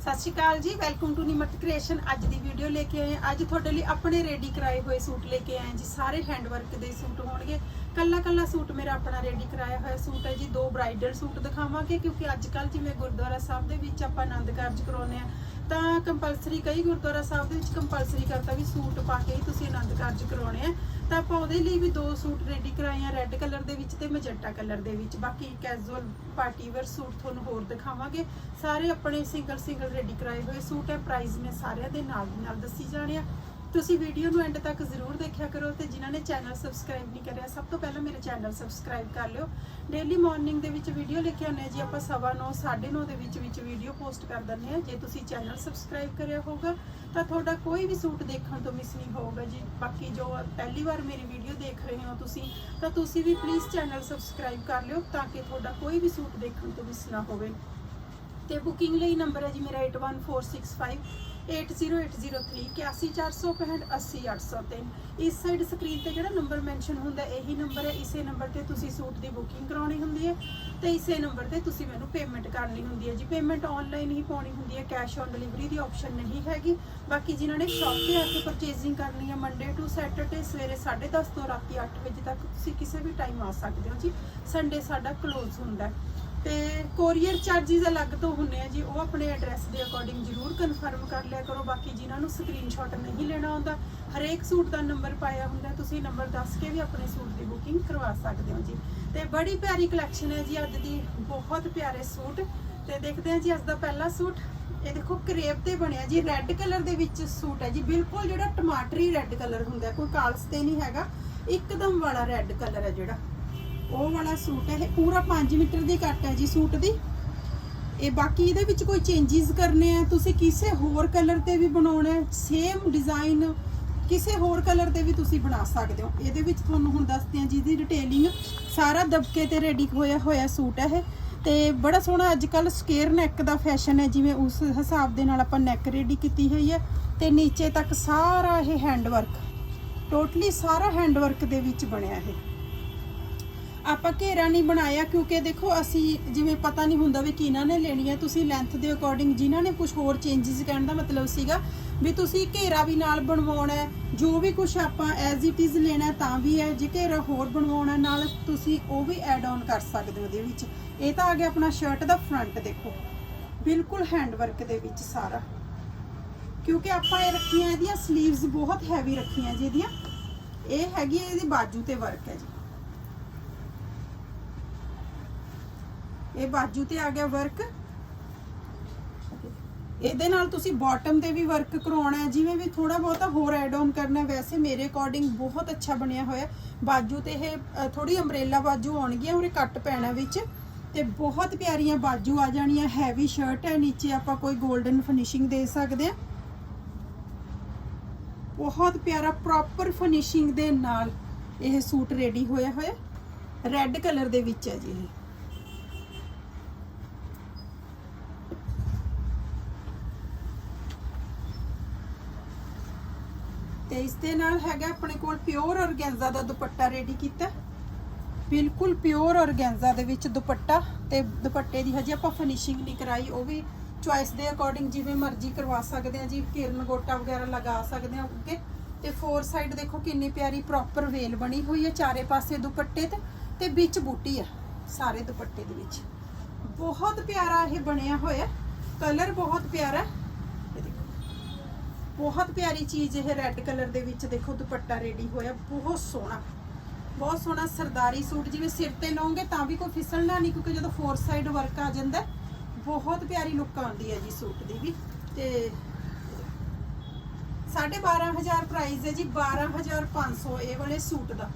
ਸਤਿ ਸ਼੍ਰੀ ਅਕਾਲ ਜੀ welcome to Nimrat creation ਅੱਜ ਦੀ ਵੀਡੀਓ ਲੈ ਕੇ ਆਏ ਅੱਜ ਤੁਹਾਡੇ ਲਈ ਆਪਣੇ ਰੈਡੀ ਕਰਾਏ ਹੋਏ ਸੂਟ ਲੈ ਕੇ ਆਏ ਜੀ। ਸਾਰੇ ਹੈਂਡਵਰਕ ਦੇ ਸੂਟ ਹੋਣਗੇ। ਕੱਲਾ ਕੱਲਾ ਸੂਟ ਮੇਰਾ ਆਪਣਾ ਰੈਡੀ ਕਰਾਇਆ ਹੋਇਆ ਸੂਟ ਹੈ ਜੀ। ਦੋ ਬ੍ਰਾਈਡਲ ਸੂਟ ਦਿਖਾਵਾਂਗੇ, ਕਿਉਂਕਿ ਅੱਜ ਕੱਲ ਜਿਵੇਂ ਗੁਰਦੁਆਰਾ ਸਾਹਿਬ ਦੇ ਵਿੱਚ ਆਪਾਂ ਆਨੰਦ ਕਾਰਜ ਕਰਾਉਂਦੇ ਆ ਤਾਂ ਕੰਪਲਸਰੀ ਕਈ ਗੁਰਦੁਆਰਾ ਸਾਹਿਬ ਦੇ ਵਿੱਚ ਕੰਪਲਸਰੀ ਕਰਤਾ ਵੀ ਸੂਟ ਪਾ ਕੇ ਹੀ ਤੁਸੀਂ ਆਨੰਦ ਕਾਰਜ ਕਰਾਉਣੇ ਆ। ਤਾਂ ਆਪਾਂ ਉਹਦੇ ਲਈ ਵੀ ਦੋ ਸੂਟ ਰੈਡੀ ਕਰਾਏ ਆ ਰੈੱਡ ਕਲਰ ਦੇ ਵਿੱਚ ਤੇ ਮੈਜੈਂਟਾ ਕਲਰ ਦੇ ਵਿੱਚ। ਬਾਕੀ ਕੈਜੂਅਲ ਪਾਰਟੀ ਵੇਅਰ ਸੂਟ ਤੁਹਾਨੂੰ ਹੋਰ ਦਿਖਾਵਾਂਗੇ। ਸਾਰੇ ਆਪਣੇ ਸਿੰਗਲ ਸਿੰਗਲ ਰੈਡੀ ਕਰਾਏ ਹੋਏ ਸੂਟ ਹੈ ਪ੍ਰਾਈਸ ਮੈਂ ਸਾਰਿਆਂ ਦੇ ਨਾਲ ਦੀ ਨਾਲ ਦੱਸੀ ਜਾਣੇ ਆ। ਤੁਸੀਂ ਵੀਡੀਓ ਨੂੰ ਐਂਡ ਤੱਕ ਜ਼ਰੂਰ ਦੇਖਿਆ ਕਰੋ ਤੇ ਜਿਨ੍ਹਾਂ ਨੇ ਚੈਨਲ ਸਬਸਕ੍ਰਾਈਬ ਨਹੀਂ ਕਰਿਆ ਸਭ ਤੋਂ ਪਹਿਲਾਂ ਮੇਰੇ ਚੈਨਲ ਸਬਸਕ੍ਰਾਈਬ ਕਰ ਲਿਓ। ਡੇਲੀ ਮਾਰਨਿੰਗ ਦੇ ਵਿੱਚ ਵੀਡੀਓ ਲੈ ਕੇ ਆਉਂਦੇ ਆ ਜੀ ਆਪਾਂ ਸਵਾ ਨੌ, ਸਾਢੇ 9:30 ਦੇ ਵਿੱਚ ਵਿੱਚ ਵੀਡੀਓ ਪੋਸਟ ਕਰ ਦਿੰਦੇ ਆ। ਜੇ ਤੁਸੀਂ ਚੈਨਲ ਸਬਸਕ੍ਰਾਈਬ ਕਰਿਆ ਹੋਊਗਾ ਤਾਂ ਤੁਹਾਡਾ ਕੋਈ ਵੀ ਸੂਟ ਦੇਖਣ ਤੋਂ ਮਿਸ ਨਹੀਂ ਹੋਊਗਾ ਜੀ। ਬਾਕੀ ਜੋ ਪਹਿਲੀ ਵਾਰ ਮੇਰੀ ਵੀਡੀਓ ਦੇਖ ਰਹੇ ਹੋ ਤੁਸੀਂ ਤਾਂ ਤੁਸੀਂ ਵੀ ਪਲੀਜ਼ ਚੈਨਲ ਸਬਸਕ੍ਰਾਈਬ ਕਰ ਲਿਓ ਤਾਂ ਕਿ ਤੁਹਾਡਾ ਕੋਈ ਵੀ ਸੂਟ ਦੇਖਣ ਤੋਂ ਮਿਸ ਨਾ ਹੋਵੇ। ਤੇ ਬੁਕਿੰਗ ਲਈ ਨੰਬਰ ਹੈ ਜੀ ਮੇਰਾ 81465 80803 81465 80803 ਇਸ ਸਾਈਡ ਸਕਰੀਨ ਤੇ ਜਿਹੜਾ ਨੰਬਰ ਮੈਂਸ਼ਨ ਹੁੰਦਾ, ਇਹੀ ਨੰਬਰ ਹੈ। ਇਸੇ ਨੰਬਰ ਤੇ ਤੁਸੀਂ ਸੂਟ ਦੀ ਬੁਕਿੰਗ ਕਰਾਉਣੀ ਹੁੰਦੀ ਹੈ ਤੇ ਇਸੇ ਨੰਬਰ ਤੇ ਤੁਸੀਂ ਮੈਨੂੰ ਪੇਮੈਂਟ ਕਰਨੀ ਹੁੰਦੀ ਹੈ। ਜੀ ਪੇਮੈਂਟ ਆਨਲਾਈਨ ਹੀ ਪਾਉਣੀ ਹੁੰਦੀ ਹੈ। ਕੈਸ਼ ਔਨ ਡਿਲੀਵਰੀ ਦੀ ਆਪਸ਼ਨ ਨਹੀਂ ਹੈਗੀ। ਬਾਕੀ ਜਿਨ੍ਹਾਂ ਨੇ ਸ਼ਾਪ ਤੇ ਆ ਕੇ ਪਰਚੇਜ਼ਿੰਗ ਕਰਨੀ ਹੈ ਮੰਡੇ ਟੂ ਸੈਟਰਡੇ ਸਵੇਰੇ 10:30 ਤੋਂ ਰਾਤੀ 8 ਵਜੇ ਤੱਕ ਤੁਸੀਂ ਕਿਸੇ ਵੀ ਟਾਈਮ ਆ ਸਕਦੇ ਹੋ। ਜੀ ਸੰਡੇ ਸਾਡਾ ਕਲੋਜ਼ ਹੁੰਦਾ ਹੈ। ਤੇ ਕੋਰੀਅਰ ਚਾਰजेस ਅਲੱਗ ਤੋਂ ਹੁੰਨੇ ਆ ਜੀ, ਉਹ ਆਪਣੇ ਐਡਰੈਸ ਦੇ ਅਕੋਰਡਿੰਗ ਜਰੂਰ ਕਨਫਰਮ ਕਰ ਲਿਆ ਕਰੋ, ਬਾਕੀ ਜਿਨ੍ਹਾਂ ਨੂੰ ਸਕਰੀਨਸ਼ਾਟ ਨਹੀਂ ਲੈਣਾ ਆਉਂਦਾ, ਹਰੇਕ ਸੂਟ ਦਾ ਨੰਬਰ ਪਾਇਆ ਹੁੰਦਾ ਤੁਸੀਂ ਨੰਬਰ ਦੱਸ ਕੇ ਵੀ ਆਪਣੇ ਸੂਟ ਦੀ ਬੁਕਿੰਗ ਕਰਵਾ ਸਕਦੇ ਹੋ ਜੀ। ਤੇ ਬੜੀ ਪਿਆਰੀ ਕਲੈਕਸ਼ਨ ਹੈ ਜੀ, ਅੱਜ ਦੀ, ਬਹੁਤ ਪਿਆਰੇ ਸੂਟ। ਤੇ ਦੇਖਦੇ ਹਾਂ ਜੀ, ਅੱਜ ਦਾ ਪਹਿਲਾ ਸੂਟ, ਇਹ ਦੇਖੋ ਕਰੇਪ ਤੇ ਬਣਿਆ ਜੀ ਰੈੱਡ ਕਲਰ ਦੇ ਵਿੱਚ ਸੂਟ ਹੈ ਜੀ। ਬਿਲਕੁਲ ਜਿਹੜਾ ਟਮਾਟਰੀ ਰੈੱਡ ਕਲਰ ਹੁੰਦਾ ਕੋਈ ਕਾਲਸ ਤੇ ਨਹੀਂ ਹੈਗਾ, ਇੱਕਦਮ ਵਾਲਾ ਰੈੱਡ ਕਲਰ ਹੈ ਜਿਹੜਾ। ਉਹ ਵਾਲਾ ਸੂਟ ਹੈ, ਇਹ ਪੂਰਾ 5 ਮੀਟਰ ਦੀ ਕੱਟ ਹੈ ਜੀ ਸੂਟ ਦੀ। ਇਹ ਬਾਕੀ ਇਹਦੇ ਵਿੱਚ ਕੋਈ ਚੇਂਜਸ ਕਰਨੇ ਆ? ਤੁਸੀਂ ਕਿਸੇ ਹੋਰ ਕਲਰ ਤੇ ਵੀ ਬਣਾਉਣਾ ਹੈ ਸੇਮ ਡਿਜ਼ਾਈਨ ਕਿਸੇ ਹੋਰ ਕਲਰ ਤੇ ਵੀ ਤੁਸੀਂ ਬਣਾ ਸਕਦੇ ਹੋ। ਇਹਦੇ ਵਿੱਚ ਤੁਹਾਨੂੰ ਹੁਣ ਦੱਸਦੇ ਆ ਜਿਹਦੀ ਡਿਟੇਲਿੰਗ ਸਾਰਾ ਦਬਕੇ ਤੇ ਰੈਡੀ ਹੋਇਆ ਹੋਇਆ ਸੂਟ ਹੈ ਇਹ। ਤੇ ਬੜਾ ਸੋਹਣਾ ਅੱਜ ਕੱਲ ਸਕੇਅਰ ਨੈਕ ਦਾ ਫੈਸ਼ਨ ਹੈ, ਜਿਵੇਂ ਉਸ ਹਿਸਾਬ ਦੇ ਨਾਲ ਆਪਾਂ ਨੈਕ ਰੈਡੀ ਕੀਤੀ ਹੋਈ ਹੈ। ਤੇ ਨੀਚੇ ਤੱਕ ਸਾਰਾ ਇਹ ਹੈਂਡ ਵਰਕ ਟੋਟਲੀ ਸਾਰਾ ਹੈਂਡ ਵਰਕ ਦੇ ਵਿੱਚ ਬਣਿਆ ਇਹ। ਆਪਾਂ ਘੇਰਾ ਨਹੀਂ ਬਣਾਇਆ ਕਿਉਂਕਿ ਦੇਖੋ ਅਸੀਂ ਜਿਵੇਂ ਪਤਾ ਨਹੀਂ ਹੁੰਦਾ ਵੀ ਕਿਹਨਾਂ ਨੇ ਲੈਣੀ ਹੈ। ਤੁਸੀਂ ਲੈਂਥ ਦੇ ਅਕੋਰਡਿੰਗ ਜਿਨ੍ਹਾਂ ਨੇ ਕੁਝ ਹੋਰ ਚੇਂਜਸ ਕਰਨ ਦਾ ਮਤਲਬ ਸੀਗਾ ਵੀ ਤੁਸੀਂ ਘੇਰਾ ਵੀ ਨਾਲ ਬਣਵਾਉਣਾ ਹੈ। ਜੋ ਵੀ ਕੁਝ ਆਪਾਂ ਐਜ਼ ਇਟ ਇਜ਼ ਲੈਣਾ ਤਾਂ ਵੀ ਹੈ। ਜੇ ਘੇਰਾ ਹੋਰ ਬਣਵਾਉਣਾ ਨਾਲ ਤੁਸੀਂ ਉਹ ਵੀ ਐਡ ਆਨ ਕਰ ਸਕਦੇ ਹੋ ਉਹਦੇ ਵਿੱਚ। ਇਹ ਤਾਂ ਆ ਗਿਆ ਆਪਣਾ ਸ਼ਰਟ ਦਾ ਫਰੰਟ ਦੇਖੋ। ਬਿਲਕੁਲ ਹੈਂਡ ਵਰਕ ਦੇ ਵਿੱਚ ਸਾਰਾ। ਕਿਉਂਕਿ ਆਪਾਂ ਇਹ ਰੱਖੀਆਂ, ਇਹਦੀਆਂ 슬ੀਵਸ ਬਹੁਤ ਹੈਵੀ ਰੱਖੀਆਂ ਜੀ ਇਹਦੀਆਂ। ਇਹ ਹੈਗੀ ਇਹਦੀ ਬਾਜੂ ਤੇ ਵਰਕ ਹੈ ਜੀ। ਇਹ ਬਾਜੂ ਤੇ ਆ ਗਿਆ ਵਰਕ ਇਹਦੇ ਨਾਲ ਤੁਸੀਂ ਬਾਟਮ ਤੇ ਵੀ ਵਰਕ ਕਰਵਾਉਣਾ ਹੈ ਜਿਵੇਂ ਵੀ ਥੋੜਾ ਬਹੁਤਾ ਹੋਰ ਐਡ ਆਨ ਕਰਨਾ ਵੈਸੇ ਮੇਰੇ ਅਕੋਰਡਿੰਗ ਬਹੁਤ ਅੱਛਾ ਬਣਿਆ ਹੋਇਆ ਬਾਜੂ ਤੇ ਇਹ ਅ, ਥੋੜੀ ਅੰਬ੍ਰੇਲਾ ਬਾਜੂ ਆਉਣਗੀਆਂ ਉਹਰੇ ਕੱਟ ਪੈਣਾ ਵਿੱਚ। ਤੇ ਬਹੁਤ ਪਿਆਰੀਆਂ ਬਾਜੂ ਆ ਜਾਣੀਆਂ ਹੈਵੀ ਸ਼ਰਟ ਹੈ ਨੀਚੇ ਆਪਾਂ ਕੋਈ 골ਡਨ ਫਿਨਿਸ਼ਿੰਗ ਦੇ ਸਕਦੇ ਆ ਬਹੁਤ ਪਿਆਰਾ ਪ੍ਰੋਪਰ ਫਿਨਿਸ਼ਿੰਗ ਦੇ ਨਾਲ ਇਹ ਸੂਟ ਰੈਡੀ ਹੋਇਆ ਹੋਇਆ ਰੈੱਡ ਕਲਰ ਦੇ ਵਿੱਚ ਹੈ ਜੀ ਇਹ। ਇਸ ਦੇ ਨਾਲ ਹੈਗਾ ਆਪਣੇ ਕੋਲ ਪਿਓਰ ਔਰਗੈਂਜ਼ਾ ਦਾ ਦੁਪੱਟਾ ਰੈਡੀ ਕੀਤਾ। ਬਿਲਕੁਲ ਪਿਓਰ ਔਰਗੈਂਜ਼ਾ ਦੇ ਵਿੱਚ ਦੁਪੱਟਾ ਤੇ ਦੁਪੱਟੇ ਦੀ ਹਜੇ ਆਪਾਂ ਫਿਨਿਸ਼ਿੰਗ ਨਹੀਂ ਕਰਾਈ, ਉਹ ਵੀ ਚੁਆਇਸ ਦੇ ਅਕੋਰਡਿੰਗ ਜਿਵੇਂ ਮਰਜ਼ੀ ਕਰਵਾ ਸਕਦੇ ਆ ਜੀ ਕਿਰਨ ਗੋਟਾ ਵਗੈਰਾ ਲਗਾ ਸਕਦੇ ਆ ਓਕੇ ਤੇ ਫੋਰ ਸਾਈਡ ਦੇਖੋ ਕਿੰਨੀ ਪਿਆਰੀ ਪ੍ਰੋਪਰ ਵੇਲ ਬਣੀ ਹੋਈ ਹੈ ਚਾਰੇ ਪਾਸੇ ਦੁਪੱਟੇ ਤੇ ਤੇ ਵਿੱਚ ਬੂਟੀ ਆ ਸਾਰੇ ਦੁਪੱਟੇ ਦੇ ਵਿੱਚ। ਬਹੁਤ ਪਿਆਰਾ ਇਹ ਬਣਿਆ ਹੋਇਆ ਕਲਰ ਬਹੁਤ ਪਿਆਰਾ ਬਹੁਤ ਪਿਆਰੀ ਚੀਜ਼ ਇਹ ਰੈੱਡ ਕਲਰ ਦੇ ਵਿੱਚ ਦੇਖੋ ਦੁਪੱਟਾ ਰੈਡੀ ਹੋਇਆ, ਬਹੁਤ ਸੋਹਣਾ। ਬਹੁਤ ਸੋਹਣਾ ਸਰਦਾਰੀ ਸੂਟ, ਜਿਵੇਂ ਸਿਰ ਤੇ ਲਾਉਂਗੇ ਤਾਂ ਵੀ ਕੋਈ ਫਿਸਲਣਾ ਨਹੀਂ, ਕਿਉਂਕਿ ਜਦੋਂ ਫੋਰ ਸਾਈਡ ਵਰਕ ਆ ਜਾਂਦਾ, ਬਹੁਤ ਪਿਆਰੀ ਲੁੱਕ ਆਉਂਦੀ ਹੈ ਜੀ ਸੂਟ ਦੀ ਵੀ। ਤੇ 12500 ਪ੍ਰਾਈਸ ਹੈ ਜੀ 12500 ਇਹ ਵਾਲੇ ਸੂਟ ਦਾ।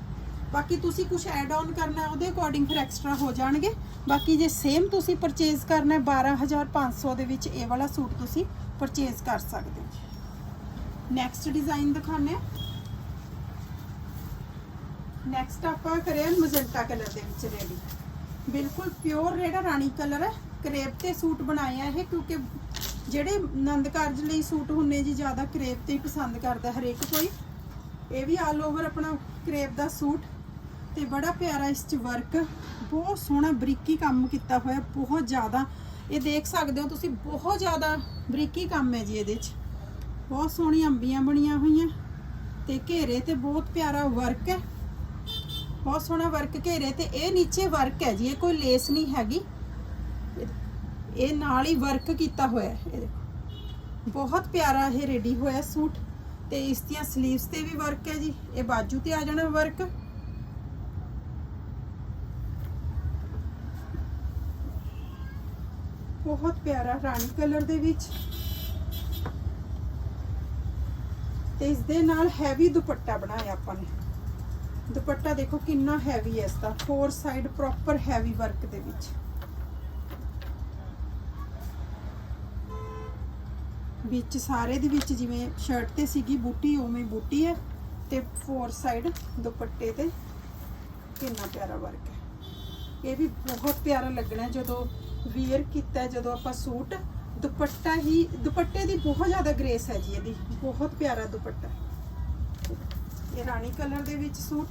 ਬਾਕੀ ਤੁਸੀਂ ਕੁਝ ਐਡ ਆਨ ਕਰਨਾ, ਉਹਦੇ ਅਕੋਰਡਿੰਗ ਫਿਰ ਐਕਸਟਰਾ ਹੋ ਜਾਣਗੇ। ਬਾਕੀ ਜੇ ਸੇਮ ਤੁਸੀਂ ਪਰਚੇਜ਼ ਕਰਨਾ ਹੈ 12500 ਦੇ ਵਿੱਚ ਇਹ ਵਾਲਾ ਸੂਟ ਤੁਸੀਂ ਪਰਚੇਜ਼ ਕਰ ਸਕਦੇ ਹੋ। ਨੈਕਸਟ ਡਿਜ਼ਾਈਨ ਦਿਖਾਉਂਦੇ ਹਾਂ। ਨੈਕਸਟ ਆਪਾਂ ਕਰਿਆ ਮਜੰਟਾ ਕਲਰ ਦੇ ਵਿੱਚ ਰੈਡੀ ਬਿਲਕੁਲ ਪਿਓਰ ਜਿਹੜਾ ਰਾਣੀ ਕਲਰ ਹੈ, ਕਰੇਪ ਤੇ ਸੂਟ ਬਣਾਇਆ ਇਹ, ਕਿਉਂਕਿ ਜਿਹੜੇ ਆਨੰਦ ਕਾਰਜ ਲਈ ਸੂਟ ਹੁੰਨੇ ਜੀ, ਜ਼ਿਆਦਾ ਕਰੇਪ ਤੇ ਹੀ ਪਸੰਦ ਕਰਦਾ ਹਰੇਕ ਕੋਈ। ਇਹ ਵੀ ਆਲ ਓਵਰ ਆਪਣਾ ਕਰੇਪ ਦਾ ਸੂਟ। ਤੇ ਬੜਾ ਪਿਆਰਾ ਇਸ ਚ ਵਰਕ ਬਹੁਤ ਸੋਹਣਾ ਬਰੀਕੀ ਕੰਮ ਕੀਤਾ ਹੋਇਆ, ਬਹੁਤ ਜ਼ਿਆਦਾ। ਇਹ ਦੇਖ ਸਕਦੇ ਹੋ ਤੁਸੀਂ, ਬਹੁਤ ਜ਼ਿਆਦਾ ਬਰੀਕੀ ਕੰਮ ਹੈ ਜੀ ਇਹਦੇ 'ਚ। ਬਹੁਤ ਸੋਹਣੀਆਂ ਅੰਬੀਆਂ ਬਣੀਆਂ ਹੋਈਆਂ ਤੇ ਘੇਰੇ ਤੇ ਬਹੁਤ ਪਿਆਰਾ ਵਰਕ ਹੈ। ਬਹੁਤ ਸੋਹਣਾ ਵਰਕ ਘੇਰੇ ਤੇ ਇਹ ਨੀਚੇ ਵਰਕ ਹੈ ਜੀ, ਇਹ ਕੋਈ ਲੇਸ ਨਹੀਂ ਹੈਗੀ। ਇਹ ਨਾਲ ਹੀ ਵਰਕ ਕੀਤਾ ਹੋਇਆ ਹੈ, ਇਹ ਦੇਖੋ। ਬਹੁਤ ਪਿਆਰਾ ਇਹ ਰੈਡੀ ਹੋਇਆ ਸੂਟ ਤੇ ਇਸ ਦੀਆਂ 슬ੀਵਸ ਤੇ ਵੀ ਵਰਕ ਹੈ ਜੀ, ਇਹ ਬਾਜੂ ਤੇ ਆ ਜਾਣਾ ਵਰਕ। ਬਹੁਤ ਪਿਆਰਾ ਰਾਣੀ ਕਲਰ ਦੇ ਵਿੱਚ। ਤੇ ਇਸ ਦੇ ਨਾਲ ਹੈਵੀ ਦੁਪੱਟਾ ਬਣਾਇਆ ਆਪਾਂ ਨੇ। ਦੁਪੱਟਾ ਦੇਖੋ ਕਿੰਨਾ ਹੈਵੀ ਹੈ ਇਸ ਦਾ four side proper heavy work ਦੇ ਵਿੱਚ। ਵਿੱਚ ਸਾਰੇ ਦੇ ਵਿੱਚ ਜਿਵੇਂ ਸ਼ਰਟ ਤੇ ਸੀਗੀ ਬੂਟੀ, ਉਵੇਂ ਬੂਟੀ ਹੈ ਤੇ ਫੋਰ ਸਾਈਡ ਦੁਪੱਟੇ ਤੇ ਕਿੰਨਾ ਪਿਆਰਾ ਵਰਕ ਹੈ। ਇਹ ਵੀ ਬਹੁਤ ਪਿਆਰਾ ਲੱਗਣਾ ਜਦੋਂ ਵੀਅਰ ਕੀਤਾ, ਜਦੋਂ ਆਪਾਂ ਸੂਟ ਦੁਪੱਟਾ ਹੀ, ਦੁਪੱਟੇ ਦੀ ਬਹੁਤ ਜ਼ਿਆਦਾ ਗ੍ਰੇਸ ਹੈ ਜੀ ਇਹਦੀ। ਬਹੁਤ ਪਿਆਰਾ ਦੁਪੱਟਾ। ਇਹ ਰਾਣੀ ਕਲਰ ਦੇ ਵਿੱਚ ਸੂਟ।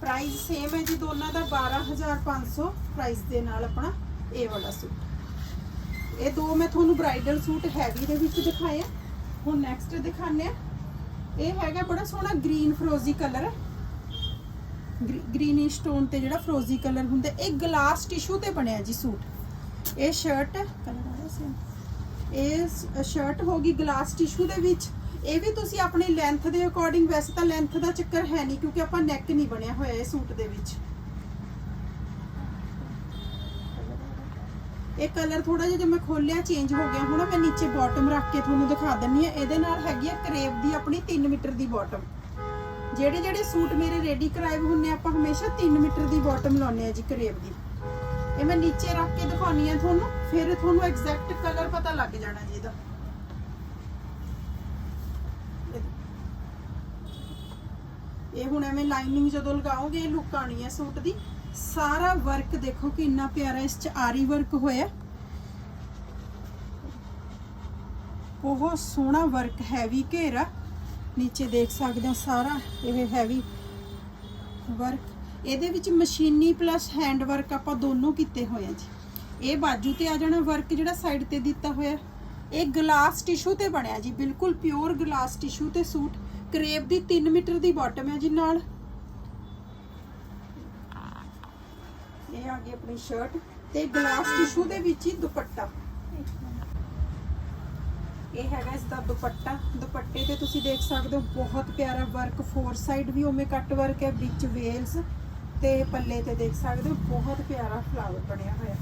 ਪ੍ਰਾਈਸ ਸੇਮ ਹੈ ਜੀ ਦੋਨਾਂ ਦਾ 12500 ਪ੍ਰਾਈਸ ਦੇ ਨਾਲ ਆਪਣਾ ਇਹ ਵਾਲਾ ਸੂਟ। ਇਹ ਦੋ ਮੈਂ ਤੁਹਾਨੂੰ ਬ੍ਰਾਈਡਲ ਸੂਟ ਹੈਵੀ ਦੇ ਵਿੱਚ ਦਿਖਾਇਆ ਹੁਣ ਨੈਕਸਟ ਦਿਖਾਣੇ ਆ। ਇਹ ਹੈਗਾ ਬੜਾ ਸੋਹਣਾ ਗ੍ਰੀਨ ਫਰੋਜ਼ੀ ਕਲਰ ਗ੍ਰੀਨੀ ਸਟੋਨ ਤੇ ਜਿਹੜਾ ਫਰੋਜ਼ੀ ਕਲਰ ਹੁੰਦਾ, ਇਹ ਗਲਾਸ ਟਿਸ਼ੂ ਤੇ ਬਣਿਆ ਜੀ ਸੂਟ। ਇਹ ਸ਼ਰਟ ਇਹ ਸ਼ਰਟ ਹੋਗੀ ਗਲਾਸ ਟਿਸ਼ੂ ਦੇ ਵਿੱਚ। ਇਹ ਵੀ ਤੁਸੀਂ ਆਪਣੀ ਲੈਂਥ ਦੇ ਅਕੋਰਡਿੰਗ ਵੈਸੇ ਤਾਂ ਲੈਂਥ ਦਾ ਚੱਕਰ ਹੈ ਨਹੀਂ ਕਿਉਂਕਿ ਆਪਾਂ ਨੈਕ ਨਹੀਂ ਬਣਿਆ ਹੋਇਆ ਇਹ ਸੂਟ ਦੇ ਵਿੱਚ। ਇਹ ਕਲਰ ਥੋੜਾ ਜਿਹਾ ਜੇ ਮੈਂ ਖੋਲਿਆ ਚੇਂਜ ਹੋ ਗਿਆ ਹੁਣ, ਮੈਂ ਨੀਚੇ ਬਾਟਮ ਰੱਖ ਕੇ ਤੁਹਾਨੂੰ ਦਿਖਾ ਦਿੰਨੀ ਆ ਇਹਦੇ ਨਾਲ ਹੈਗੀ ਆ ਕਰੇਵ ਦੀ ਆਪਣੀ 3 ਮੀਟਰ ਦੀ ਬਾਟਮ ਜਿਹੜੇ ਜਿਹੜੇ ਸੂਟ ਮੇਰੇ ਰੈਡੀ ਕਰਾਏ ਹੁੰਨੇ ਆਪਾਂ ਹਮੇਸ਼ਾ 3 ਮੀਟਰ ਦੀ ਬਾਟਮ ਲਾਉਂਦੇ ਆ ਜੀ ਕਰੇਵ ਦੀ। ਇਹ ਮੈਂ ਨੀਚੇ ਰੱਖ ਕੇ ਦਿਖਾਉਣੀ ਆ ਤੁਹਾਨੂੰ, ਫਿਰ ਤੁਹਾਨੂੰ ਐਗਜ਼ੈਕਟ ਕਲਰ ਪਤਾ ਲੱਗ ਜਾਣਾ ਜੀ ਇਹਦਾ। ਇਹ ਹੁਣ ਐਵੇਂ ਲਾਈਨਿੰਗ ਜਦੋਂ ਲਗਾਓਗੇ ਲੁੱਕ ਆਣੀ ਹੈ ਸੂਟ ਦੀ। ਸਾਰਾ ਵਰਕ ਦੇਖੋ ਕਿੰਨਾ ਪਿਆਰਾ ਇਸ ਚ ਆਰੀ ਵਰਕ ਹੋਇਆ। ਬਹੁਤ ਸੋਹਣਾ ਵਰਕ ਹੈਵੀ ਘੇਰਾ। ਨੀਚੇ ਦੇਖ ਸਕਦੇ ਹੋ ਸਾਰਾ, ਇਹ ਹੈਵੀ ਵਰਕ ਇਹਦੇ ਵਿੱਚ ਮਸ਼ੀਨੀ ਪਲੱਸ ਹੈਂਡ ਵਰਕ ਆਪਾਂ ਦੋਨੋਂ ਕੀਤੇ ਹੋਏ ਆ ਜੀ। ਇਹ ਬਾਜੂ ਤੇ ਆ ਜਾਣਾ ਵਰਕ ਜਿਹੜਾ ਸਾਈਡ ਤੇ ਦਿੱਤਾ ਹੋਇਆ। ਇਹ ਗਲਾਸ ਟਿਸ਼ੂ ਤੇ ਬਣਿਆ ਜੀ, ਬਿਲਕੁਲ ਪਿਓਰ ਗਲਾਸ ਟਿਸ਼ੂ ਤੇ ਸੂਟ। ਕਰੇਪ ਦੀ 3 ਮੀਟਰ ਦੀ ਬਾਟਮ ਹੈ ਜੀ ਨਾਲ। ਇਹ ਆ ਗਈ ਆਪਣੀ ਸ਼ਰਟ ਤੇ ਗਲਾਸ ਟਿਸ਼ੂ ਦੇ ਵਿੱਚ ਹੀ ਦੁਪੱਟਾ। ਇਹ ਹੈਗਾ ਇਸ ਦਾ ਦੁਪੱਟਾ। ਦੁਪੱਟੇ ਤੇ ਤੁਸੀਂ ਦੇਖ ਸਕਦੇ ਹੋ, ਬਹੁਤ ਪਿਆਰਾ ਵਰਕ ਫੋਰ ਸਾਈਡ ਵੀ ਉਵੇਂ ਕੱਟ ਵਰਕ ਹੈ, ਵਿੱਚ ਵੇਲਸ ਤੇ ਪੱਲੇ ਤੇ ਦੇਖ ਸਕਦੇ ਹੋ, ਬਹੁਤ ਪਿਆਰਾ ਫਲਾਵਰ ਬਣਿਆ ਹੋਇਆ।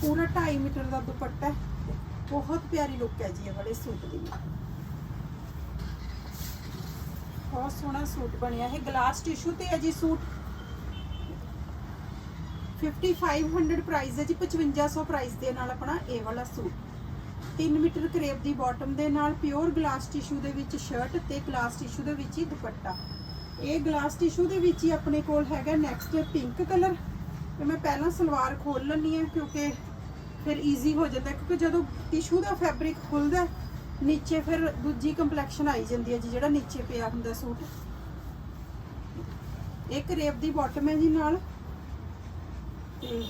ਪੂਰਾ 2.5 ਮੀਟਰ ਦਾ ਦੁਪੱਟਾ ਹੈ ਬਹੁਤ ਪਿਆਰੀ ਲੁੱਕ ਹੈ ਜੀ ਇਹ ਵਾਲੇ ਸੂਟ ਦੀ। ਬਹੁਤ ਸੋਹਣਾ ਸੂਟ ਬਣਿਆ। ਹੈ ਗਲਾਸ ਟਿਸ਼ੂ ਤੇ ਹੈ ਜੀ ਸੂਟ। 5500 ਪ੍ਰਾਈਸ ਹੈ ਜੀ 5500 ਪ੍ਰਾਈਸ ਦੇ ਨਾਲ ਆਪਣਾ ਇਹ ਵਾਲਾ ਸੂਟ। 3 ਮੀਟਰ ਕਰੇਪ ਦੀ ਬਾਟਮ ਦੇ ਨਾਲ ਪਿਓਰ ਗਲਾਸ ਟਿਸ਼ੂ ਦੇ ਵਿੱਚ ਸ਼ਰਟ ਤੇ ਗਲਾਸ ਟਿਸ਼ੂ ਦੇ ਵਿੱਚ ਹੀ ਦੁਪੱਟਾ। ਇਹ ਗਲਾਸ ਟਿਸ਼ੂ ਦੇ ਵਿੱਚ ਹੀ ਆਪਣੇ ਕੋਲ ਹੈਗਾ ਨੈਕਸਟ ਪਿੰਕ ਕਲਰ ਤੇ ਮੈਂ ਪਹਿਲਾਂ ਸਲਵਾਰ ਖੋਲ ਲੈਣੀ ਹੈ ਕਿਉਂਕਿ ਫਿਰ ਈਜ਼ੀ ਹੋ ਜਾਂਦਾ, ਕਿਉਂਕਿ ਜਦੋਂ ਟਿਸ਼ੂ ਦਾ ਫੈਬਰਿਕ ਖੁੱਲਦਾ, ਨੀਚੇ ਫਿਰ ਦੂਜੀ ਕੰਪਲੈਕਸ਼ਨ ਆਈ ਜਾਂਦੀ ਹੈ ਜੀ, ਜਿਹੜਾ ਨੀਚੇ ਪਿਆ ਹੁੰਦਾ ਸੂਟ। ਇੱਕ ਰੇਪ ਦੀ ਬਾਟਮ ਹੈ ਜੀ ਨਾਲ। ਤੇ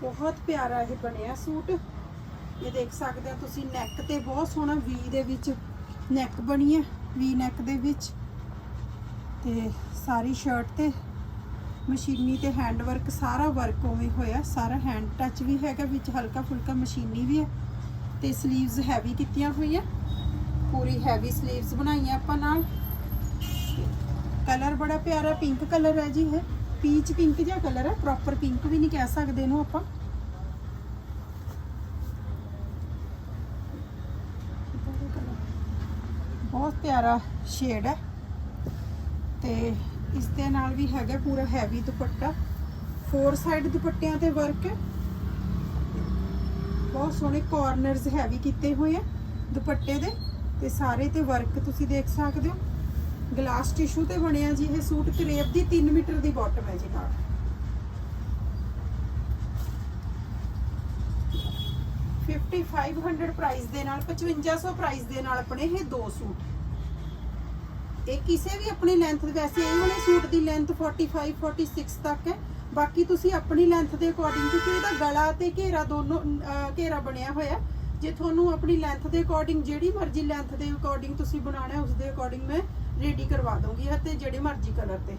ਬਹੁਤ ਪਿਆਰਾ ਇਹ ਬਣਿਆ ਸੂਟ। ਇਹ ਦੇਖ ਸਕਦੇ ਹੋ ਤੁਸੀਂ ਨੈਕ ਤੇ ਬਹੁਤ ਸੋਹਣਾ ਵੀ ਦੇ ਵਿੱਚ ਨੈਕ ਬਣੀ ਹੈ ਵੀ ਨੈਕ ਦੇ ਵਿੱਚ। ਤੇ ਸਾਰੀ ਸ਼ਰਟ ਤੇ, ਮਸ਼ੀਨੀ ਤੇ ਹੈਂਡ ਵਰਕ ਸਾਰਾ ਵਰਕ ਉਵੇਂ ਹੋਇਆ। ਸਾਰਾ ਹੈਂਡ ਟੱਚ ਵੀ ਹੈਗਾ, ਵਿੱਚ ਹਲਕਾ ਫੁਲਕਾ ਮਸ਼ੀਨੀ ਵੀ ਹੈ। ਤੇ 슬ੀਵਸ ਹੈਵੀ ਕੀਤੀਆਂ ਹੋਈਆਂ। ਪੂਰੀ ਹੈਵੀ 슬ੀਵਸ ਬਣਾਈਆਂ ਆਪਾਂ ਨਾਲ। ਕਲਰ ਬੜਾ ਪਿਆਰਾ ਪਿੰਕ ਕਲਰ ਹੈ ਜੀ ਇਹ। ਪੀਚ ਪਿੰਕ ਜਿਹਾ ਕਲਰ ਹੈ ਪ੍ਰੋਪਰ ਪਿੰਕ ਵੀ ਨਹੀਂ ਕਹਿ ਸਕਦੇ ਇਹਨੂੰ ਆਪਾਂ ਬਹੁਤ ਪਿਆਰਾ ਸ਼ੇਡ ਹੈ। ਤੇ ਇਸ ਦੇ ਨਾਲ ਵੀ ਹੈਗਾ ਪੂਰਾ ਹੈਵੀ ਦੁਪੱਟਾ। ਫੋਰ ਸਾਈਡ ਦੁਪੱਟਿਆਂ ਤੇ ਵਰਕ ਹੈ। ਬਹੁਤ ਸੋਹਣੇ ਕਾਰਨਰਸ ਹੈਵੀ ਕੀਤੇ ਹੋਏ ਆ ਦੁਪੱਟੇ ਦੇ। ਤੇ ਸਾਰੇ ਤੇ ਵਰਕ ਤੁਸੀਂ ਦੇਖ ਸਕਦੇ ਹੋ। ਗਲਾਸ ਟਿਸ਼ੂ ਤੇ ਬਣਿਆ ਜੀ ਇਹ ਸੂਟ। ਕਰੇਪ ਦੀ 3 ਮੀਟਰ ਦੀ ਬਾਟਮ ਹੈ ਜੀ ਨਾਲ। ਫਿਫਟੀ 5500 ਪ੍ਰਾਈਸ ਦੇ ਨਾਲ 5500 ਪ੍ਰਾਈਸ ਦੇ ਨਾਲ ਆਪਣੇ ਇਹ ਦੋ ਸੂਟ। ਇਹ ਕਿਸੇ ਵੀ ਆਪਣੀ ਲੈਂਥ ਵੈਸੇ ਇਹ ਵਾਲੇ ਸੂਟ ਦੀ ਲੈਂਥ 45 46 ਤੱਕ ਹੈ। ਬਾਕੀ ਤੁਸੀਂ ਆਪਣੀ ਲੈਂਥ ਦੇ ਅਕੋਰਡਿੰਗ ਕਿਉਂਕਿ ਇਹਦਾ ਗਲਾ ਤੇ ਘੇਰਾ ਦੋਨੋਂ ਘੇਰਾ ਬਣਿਆ ਹੋਇਆ। ਜੇ ਤੁਹਾਨੂੰ ਆਪਣੀ ਲੈਂਥ ਦੇ ਅਕੋਰਡਿੰਗ ਜਿਹੜੀ ਮਰਜ਼ੀ ਲੈਂਥ ਦੇ ਅਕੋਰਡਿੰਗ ਤੁਸੀਂ ਬਣਾਉਣਾ ਹੈ ਉਸ ਦੇ ਅਕੋਰਡਿੰਗ ਮੈਂ ਰੈਡੀ ਕਰਵਾ ਦੂੰਗੀ ਅਤੇ ਜਿਹੜੇ ਮਰਜ਼ੀ ਕਲਰ ਤੇ।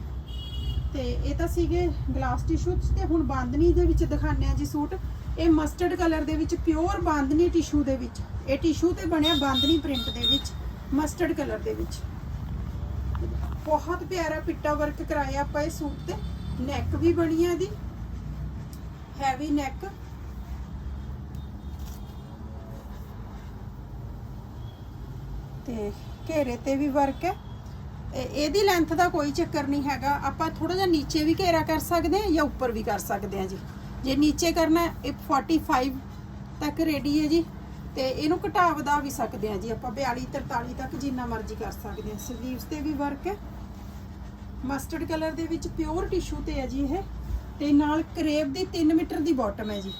ਤੇ ਇਹ ਤਾਂ ਸੀਗੇ ਗਲਾਸ ਟਿਸ਼ੂ ਤੇ ਹੁਣ ਬਾਂਦਨੀ ਦੇ ਵਿੱਚ ਦਿਖਾਉਂਦੇ ਆ ਜੀ ਸੂਟ। ਇਹ ਮਸਟਰਡ ਕਲਰ ਦੇ ਵਿੱਚ ਪਿਓਰ ਬਾਂਦਨੀ ਟਿਸ਼ੂ ਦੇ ਵਿੱਚ। ਇਹ ਟਿਸ਼ੂ ਤੇ ਬਣਿਆ ਬਾਂਦਨੀ ਪ੍ਰਿੰਟ ਦੇ ਵਿੱਚ ਮਸਟਰਡ ਕਲਰ ਦੇ ਵਿੱਚ। ਬਹੁਤ ਪਿਆਰਾ ਪਿੱਟਾ ਵਰਕ ਕਰਾਇਆ ਆਪਾਂ ਇਹ ਸੂਟ ਤੇ। ਨੈਕ ਵੀ ਬਣੀ ਆ ਦੀ ਹੈਵੀ ਨੈਕ ਤੇ ਘੇਰੇ ਤੇ ਵੀ ਵਰਕ ਹੈ। ਇਹਦੀ ਲੈਂਥ ਦਾ ਕੋਈ ਚੱਕਰ ਨਹੀਂ ਹੈਗਾ। ਆਪਾਂ ਥੋੜਾ ਜਿਹਾ ਨੀਚੇ ਵੀ ਘੇਰਾ ਕਰ ਸਕਦੇ ਹਾਂ ਜਾਂ ਉੱਪਰ ਵੀ ਕਰ ਸਕਦੇ ਹਾਂ ਜੀ। ਜੇ ਨੀਚੇ ਕਰਨਾ ਹੈ, ਇਹ 45 ਤੱਕ ਰੈਡੀ ਹੈ ਜੀ। ਤੇ ਇਹਨੂੰ ਘਟਾ ਵਧਾ ਵੀ ਸਕਦੇ ਹਾਂ ਜੀ। ਆਪਾਂ 42 43 ਤੱਕ ਜਿੰਨਾ ਮਰਜ਼ੀ ਕਰ ਸਕਦੇ ਹਾਂ। ਸਲੀਵਸ ਤੇ ਵੀ ਵਰਕ ਹੈ। ਮਸਟਰਡ ਕਲਰ ਦੇ ਵਿੱਚ ਪਿਓਰ ਟਿਸ਼ੂ ਤੇ ਹੈ ਜੀ ਇਹ। ਤੇ ਨਾਲ ਕਰੇਬ ਦੀ 3 ਮੀਟਰ ਦੀ ਬਾਟਮ ਹੈ ਜੀ।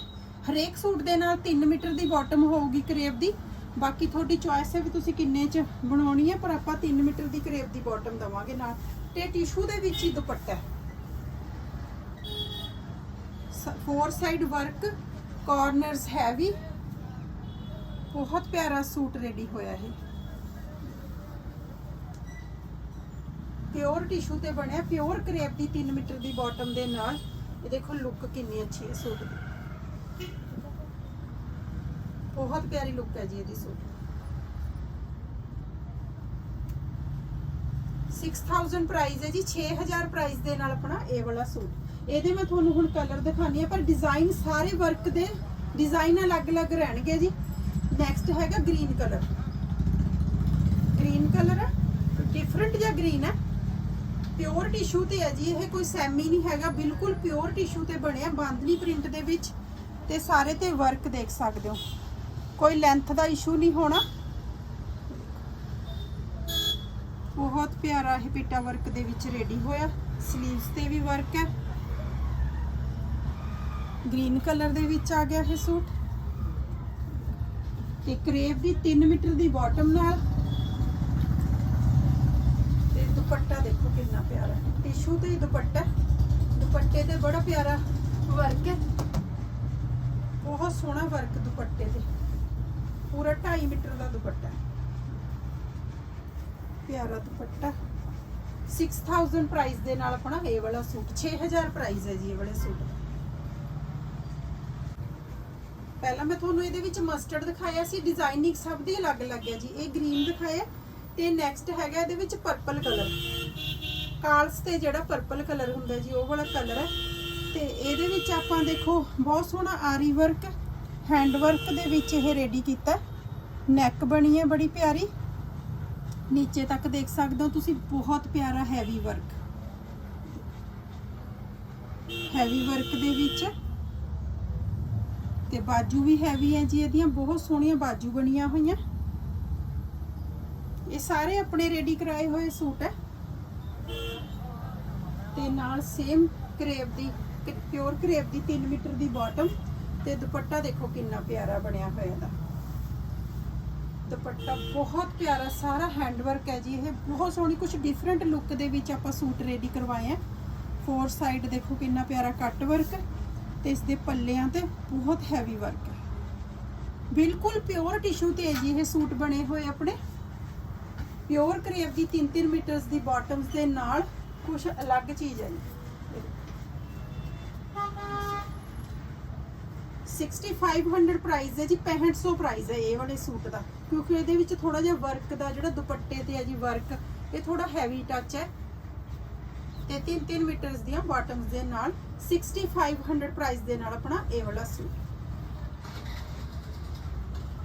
ਹਰੇਕ ਸੂਟ ਦੇ ਨਾਲ 3 ਮੀਟਰ ਦੀ ਬਾਟਮ ਹੋਊਗੀ ਕਰੇਬ ਦੀ। ਬਾਕੀ ਤੁਹਾਡੀ ਚੋਇਸ ਹੈ ਵੀ ਤੁਸੀਂ ਕਿੰਨੇ ਚ ਬਣਾਉਣੀ ਹੈ, ਪਰ ਆਪਾਂ 3 ਮੀਟਰ ਦੀ ਕਰੇਬ ਦੀ ਬਾਟਮ ਦਵਾਂਗੇ ਨਾਲ। ਤੇ ਟਿਸ਼ੂ ਦੇ ਵਿੱਚ ਹੀ ਦੁਪੱਟਾ ਹੈ। Four side work corners heavy ਬਹੁਤ ਪਿਆਰਾ ਸੂਟ ਰੈਡੀ ਹੋਇਆ ਹੈ ਪਿਓਰ ਟਿਸ਼ੂ ਤੇ ਬਣਿਆ, ਪਿਓਰ ਕਰੇਪ ਦੀ 3 ਮੀਟਰ ਦੀ ਬਾਟਮ ਦੇ ਨਾਲ। ਇਹ ਦੇਖੋ ਲੁੱਕ ਕਿੰਨੀ ਅੱਛੀ ਹੈ ਸੂਟ ਦੀ। ਬਹੁਤ ਪਿਆਰੀ ਲੁੱਕ ਹੈ ਜੀ ਇਹਦੀ ਸੂਟ। 6000 ਪ੍ਰਾਈਸ ਹੈ ਜੀ 6000 ਪ੍ਰਾਈਸ ਦੇ ਨਾਲ ਆਪਣਾ ਇਹ ਵਾਲਾ ਸੂਟ। ਇਹਦੇ ਮੈਂ ਤੁਹਾਨੂੰ ਹੁਣ ਕਲਰ ਦਿਖਾਣੀ ਆ ਪਰ ਡਿਜ਼ਾਈਨ ਸਾਰੇ ਵਰਕ ਦੇ ਡਿਜ਼ਾਈਨ ਅਲੱਗ-ਅਲੱਗ ਰਹਿਣਗੇ ਜੀ। ਨੈਕਸਟ ਹੈਗਾ ਗ੍ਰੀਨ ਕਲਰ ਗ੍ਰੀਨ ਕਲਰ ਹੈ ਡਿਫਰੈਂਟ ਜਿਹਾ ਗ੍ਰੀਨ ਹੈ ਪਿਓਰ ਟਿਸ਼ੂ ਤੇ ਹੈ ਜੀ, ਇਹ ਕੋਈ ਸੈਮੀ ਨਹੀਂ ਹੈਗਾ, ਬਿਲਕੁਲ ਪਿਓਰ ਟਿਸ਼ੂ ਤੇ ਬਣਿਆ, ਬਾਂਦਨੀ ਪ੍ਰਿੰਟ ਦੇ ਵਿੱਚ, ਤੇ ਸਾਰੇ ਤੇ ਵਰਕ ਦੇਖ ਸਕਦੇ ਹੋ। ਕੋਈ ਲੈਂਥ ਦਾ ਇਸ਼ੂ ਨਹੀਂ ਹੋਣਾ। ਬਹੁਤ ਪਿਆਰਾ ਇਹ ਪਿੱਟਾ ਵਰਕ ਦੇ ਵਿੱਚ ਰੈਡੀ ਹੋਇਆ। ਸਲੀਵਸ ਤੇ ਵੀ ਵਰਕ ਹੈ। ਗ੍ਰੀਨ ਕਲਰ ਦੇ ਵਿੱਚ ਆ ਗਿਆ ਇਹ ਸੂਟ। ਤੇ ਕਰੇਪ ਦੀ 3 ਮੀਟਰ ਦੀ ਬਾਟਮ ਨਾਲ ਤੇ ਦੁਪੱਟਾ ਦੇਖੋ ਕਿੰਨਾ ਪਿਆਰਾ ਟਿਸ਼ੂ ਤੇ ਦੁਪੱਟਾ ਦੁਪੱਟੇ ਤੇ ਬੜਾ ਪਿਆਰਾ ਵਰਕ ਹੈ। ਬਹੁਤ ਸੋਹਣਾ ਵਰਕ ਦੁਪੱਟੇ ਤੇ। ਪੂਰਾ 2.5 ਮੀਟਰ ਦਾ ਦੁਪੱਟਾ ਪਿਆਰਾ ਦੁਪੱਟਾ। 6000 ਪ੍ਰਾਈਸ ਦੇ ਨਾਲ ਆਪਣਾ ਇਹ ਵਾਲਾ ਸੂਟ। 6000 ਪ੍ਰਾਈਸ ਹੈ ਜੀ ਇਹ ਵਾਲੇ ਸੂਟ। ਦਾ ਪਹਿਲਾਂ ਮੈਂ ਤੁਹਾਨੂੰ ਇਹਦੇ ਵਿੱਚ ਮਸਟਰਡ ਦਿਖਾਇਆ ਸੀ। ਡਿਜ਼ਾਈਨਿੰਗ ਸਭ ਦੀ ਅਲੱਗ-ਅਲੱਗ ਹੈ ਜੀ। ਇਹ ਗ੍ਰੀਨ ਦਿਖਾਇਆ। ਤੇ ਨੈਕਸਟ ਹੈਗਾ ਇਹਦੇ ਵਿੱਚ ਪਰਪਲ ਕਲਰ ਕਾਲਸ ਤੇ ਜਿਹੜਾ ਪਰਪਲ ਕਲਰ ਹੁੰਦਾ ਜੀ, ਉਹ ਵਾਲਾ ਕਲਰ ਹੈ। ਤੇ ਇਹਦੇ ਵਿੱਚ ਆਪਾਂ ਦੇਖੋ, ਬਹੁਤ ਸੋਹਣਾ ਆਰੀ ਵਰਕ ਹੈਂਡ ਵਰਕ ਦੇ ਵਿੱਚ ਇਹ ਰੈਡੀ ਕੀਤਾ। ਨੈਕ ਬਣੀ ਹੈ ਬੜੀ ਪਿਆਰੀ। ਨੀਚੇ ਤੱਕ ਦੇਖ ਸਕਦੇ ਹੋ ਤੁਸੀਂ, ਬਹੁਤ ਪਿਆਰਾ ਹੈਵੀ ਵਰਕ ਹੈਵੀ ਵਰਕ ਦੇ ਵਿੱਚ। ਤੇ ਬਾਜੂ ਵੀ ਹੈਵੀ ਹੈ ਜੀ, ਇਹਦੀਆਂ ਬਹੁਤ ਸੋਹਣੀਆਂ ਬਾਜੂ ਬਣੀਆਂ ਹੋਈਆਂ। ਇਹ ਸਾਰੇ ਆਪਣੇ ਰੈਡੀ ਕਰਾਏ ਹੋਏ ਸੂਟ ਹੈ। ਤੇ ਨਾਲ ਸੇਮ ਕਰੇਬ ਦੀ ਪਿਓਰ ਕਰੇਬ ਦੀ 3 ਮੀਟਰ ਦੀ ਬਾਟਮ ਤੇ ਦੁਪੱਟਾ ਦੇਖੋ ਕਿੰਨਾ ਪਿਆਰਾ ਬਣਿਆ ਹੋਇਆ ਦਾ ਦੁਪੱਟਾ ਬਹੁਤ ਪਿਆਰਾ, ਸਾਰਾ ਹੈਂਡ ਵਰਕ ਹੈ ਜੀ ਇਹ। ਬਹੁਤ ਸੋਹਣੀ ਕੁਝ ਡਿਫਰੈਂਟ ਲੁੱਕ ਦੇ ਵਿੱਚ ਆਪਾਂ ਸੂਟ ਰੈਡੀ ਕਰਵਾਏ ਆ ਫੋਰ ਸਾਈਡ ਦੇਖੋ ਕਿੰਨਾ ਪਿਆਰਾ ਕੱਟ ਵਰਕ ਤੇ ਇਸ ਦੇ ਪੱਲਿਆਂ ਤੇ ਬਹੁਤ ਹੈਵੀ ਵਰਕ ਹੈ। ਬਿਲਕੁਲ ਪਿਓਰ ਟਿਸ਼ੂ ਤੇ ਹੈ ਜੀ ਇਹ ਸੂਟ ਬਣੇ ਹੋਏ ਆਪਣੇ। ਪਿਓਰ ਕਰੇਪ ਦੀ 3-3 ਮੀਟਰਸ ਦੀ ਬਾਟਮਸ ਦੇ ਨਾਲ ਕੁਝ ਅਲੱਗ ਚੀਜ਼ ਹੈ 6500 ਪ੍ਰਾਈਸ ਹੈ ਜੀ 6500 ਪ੍ਰਾਈਸ ਹੈ ਇਹ ਵਾਲੇ ਸੂਟ ਦਾ। ਕਿਉਂਕਿ ਇਹਦੇ ਵਿੱਚ ਥੋੜਾ ਜਿਹਾ ਵਰਕ ਦਾ ਜਿਹੜਾ ਦੁਪੱਟੇ ਤੇ ਹੈ ਜੀ ਵਰਕ ਇਹ ਥੋੜਾ ਹੈਵੀ ਟੱਚ ਹੈ। ਤੇ 3-3 ਮੀਟਰਸ ਦੀਆਂ ਬਾਟਮਸ ਦੇ ਨਾਲ 6500 ਪ੍ਰਾਈਸ ਦੇ ਨਾਲ ਆਪਣਾ ਇਹ ਵਾਲਾ ਸੂਟ।